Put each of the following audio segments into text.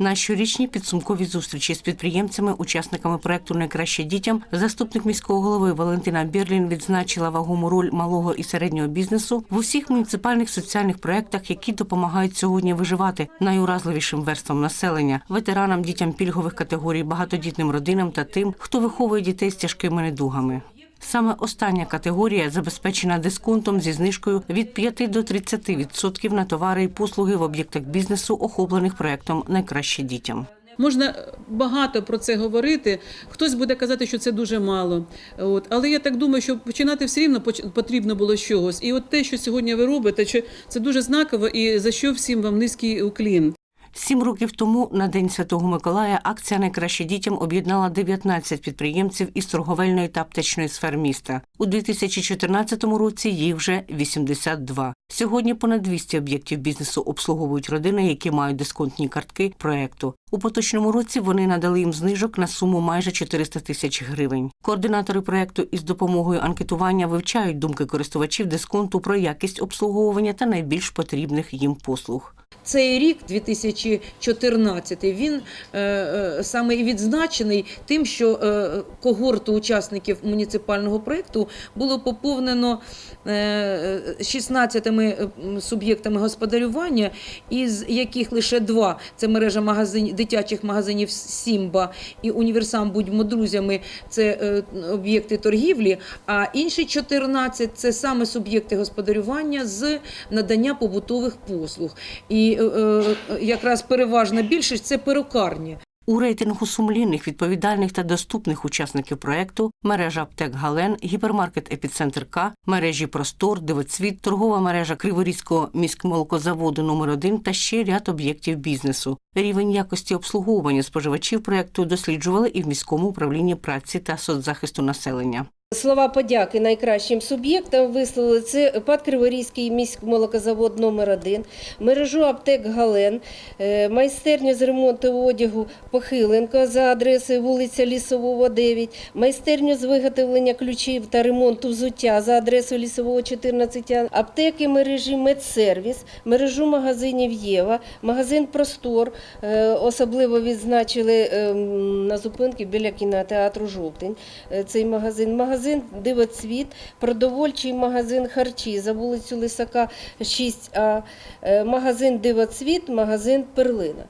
На щорічній підсумковій зустрічі з підприємцями, учасниками проекту Найкраще дітям заступник міського голови Валентина Бірлін відзначила вагому роль малого і середнього бізнесу в усіх муніципальних соціальних проектах, які допомагають сьогодні виживати найуразливішим верствам населення, ветеранам, дітям пільгових категорій, багатодітним родинам та тим, хто виховує дітей з тяжкими недугами. Саме остання категорія забезпечена дисконтом зі знижкою від 5 до 30% на товари і послуги в об'єктах бізнесу, охоплених проектом Найкраще дітям. Можна багато про це говорити. Хтось буде казати, що це дуже мало. От. Але я так думаю, що починати все рівно потрібно було з чогось. І от те, що сьогодні ви робите, це дуже знаково і за що всім вам низький уклін. Сім років тому на День Святого Миколая акція Найкраще дітям об'єднала 19 підприємців із торговельної та аптечної сфер міста. У 2014 році їх вже 82. Сьогодні понад 200 об'єктів бізнесу обслуговують родини, які мають дисконтні картки проекту. У поточному році вони надали їм знижок на суму майже 400 тисяч гривень. Координатори проекту із допомогою анкетування вивчають думки користувачів дисконту про якість обслуговування та найбільш потрібних їм послуг. Цей рік, 2014, він е, е, саме і відзначений тим, що е, когорту учасників муніципального проєкту було поповнено е, 16 м, суб'єктами господарювання, із яких лише два це мережа магазин, дитячих магазинів Сімба і Універсам Будьмо друзями це е, об'єкти торгівлі, а інші 14 це саме суб'єкти господарювання з надання побутових послуг. І е, е, якраз переважна більшість це перукарні. У рейтингу сумлінних, відповідальних та доступних учасників проекту мережа аптек Гален, гіпермаркет Епіцентр К, мережі Простор, Дивоцвіт, торгова мережа Криворізького міськмолокозаводу номер 1 та ще ряд об'єктів бізнесу. Рівень якості обслуговування споживачів проекту досліджували і в міському управлінні праці та соцзахисту населення. Слова подяки найкращим суб'єктам висловили це ПАД Криворізький міськмолокозавод номер 1 мережу аптек Гален, е, майстерню з ремонту одягу Похиленко за адресою вулиця Лісового, 9, майстерню з виготовлення ключів та ремонту взуття за адресою Лісового, 14, аптеки мережі Медсервіс, мережу магазинів Єва, магазин Простор, е, особливо відзначили ем, на зупинки біля кінотеатру Жовтень. Е, Цей магазин, магазин Дивоцвіт, продовольчий магазин Харчі за вулицю Лисака 6А, е, магазин Дивоцвіт, магазин Перлина.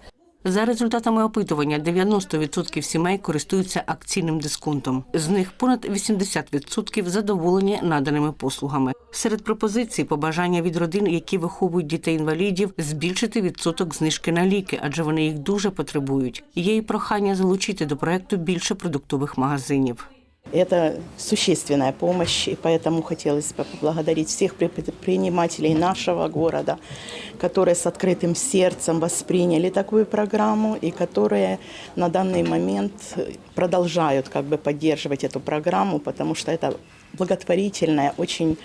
За результатами опитування, 90% сімей користуються акційним дисконтом. З них понад 80% задоволені наданими послугами. Серед пропозицій побажання від родин, які виховують дітей-інвалідів, збільшити відсоток знижки на ліки, адже вони їх дуже потребують. Є і прохання залучити до проекту більше продуктових магазинів. Это существенная помощь, и поэтому хотелось бы поблагодарить всех предпринимателей нашего города, которые с открытым сердцем восприняли такую программу и которые на данный момент продолжают как бы поддерживать эту программу, потому что это благотворительное, очень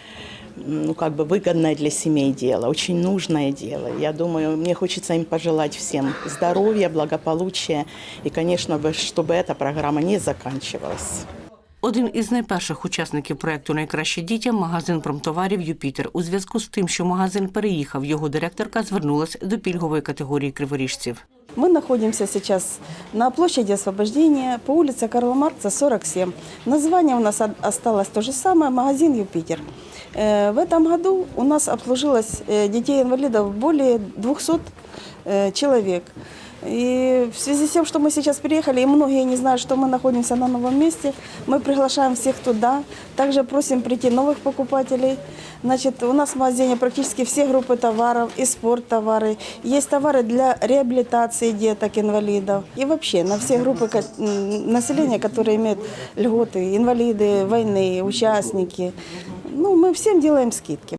ну, как бы выгодное для семей дело, очень нужное дело. Я думаю, мне хочется им пожелать всем здоровья, благополучия и, конечно, бы, чтобы эта программа не заканчивалась. Один із найперших учасників проекту Найкраще дітям магазин промтоварів Юпітер. У зв'язку з тим, що магазин переїхав, його директорка звернулася до пільгової категорії криворіжців. Мы находимся сейчас на площади Освобождения по улице Карла Маркса, 47. Название у нас о- осталось то же самое – магазин «Юпитер». Э, В этом году у нас обслужилось э, детей-инвалидов более 200 э, человек. И в связи с тем, что мы сейчас переехали, и многие не знают, что мы находимся на новом месте, мы приглашаем всех туда. Также просим прийти новых покупателей. Значит, у нас в магазине практически все группы товаров, и спорттовары. Есть товары для реабилитации деток, инвалидов. И вообще на все группы ко- м, населения, которые имеют льготы, инвалиды войны, участники. Ну, мы всем делаем скидки.